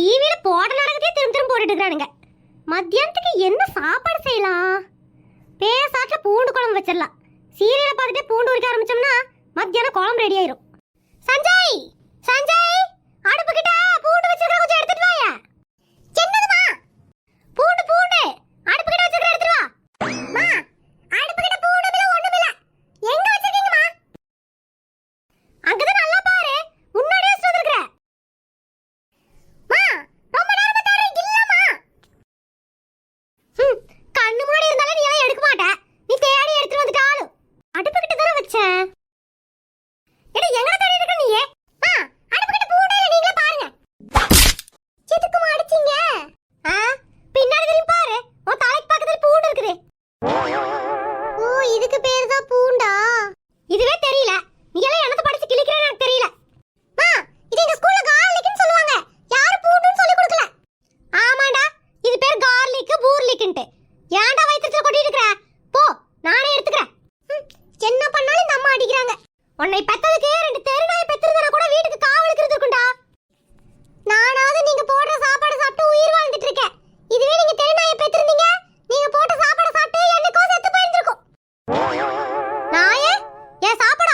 டிவியில போட நாடகத்தையே திரும்ப திரும்ப போட்டுட்டு இருக்கானுங்க. மத்தியானத்துக்கு என்ன சாப்பாடு செய்யலாம்? பேசாட்டுல பூண்டு குழம்பு வச்சிடலாம். சீரியலை பார்த்துட்டே பூண்டு உரிக்க ஆரம்பிச்சோம்னா மத்தியானம் குழம்பு ரெடி ஆயிரும். சஞ்சய்! சஞ்சய்! கிட்ட தேடி இருக்க நீ ஆ பூண்டு நீங்களே பாருங்க. எதுக்குமா அடிச்சீங்க? ஆ பின்னாடி திரும்பி பாரு. உன் தலைக்கு பக்கத்துல பூண்டு இருக்குது. ஓ இதுக்கு பேர் தான் பூண்டா? இதுவே தெரியல. நீ எல்லாம் என்னத்த படிச்சு கிழிக்கிறேன்னு எனக்கு தெரியல. மா இது எங்க ஸ்கூல்ல கார்லிக்னு சொல்லுவாங்க. யாரு பூண்டுன்னு சொல்லி கொடுக்கல? ஆமாடா இது பேர் கார்லிக் பூர்லிக்ன்ட்டு ஏன்டா உன்னை பெத்ததுக்கு ரெண்டு தெருநாய் பெத்திருந்தா கூட வீட்டுக்கு காவலுக்கு இருந்திருக்கும்டா நானாவது நீங்க போடுற சாப்பாடு சாப்பிட்டு உயிர் வாழ்ந்துட்டு இருக்கேன். இதுவே நீங்க தெருநாயை பெத்திருந்தீங்க. நீங்க போட்ட சாப்பாடு சாப்பிட்டு என்னைக்கோ செத்து போயிருந்திருக்கும். நாயே என் சாப்பாடு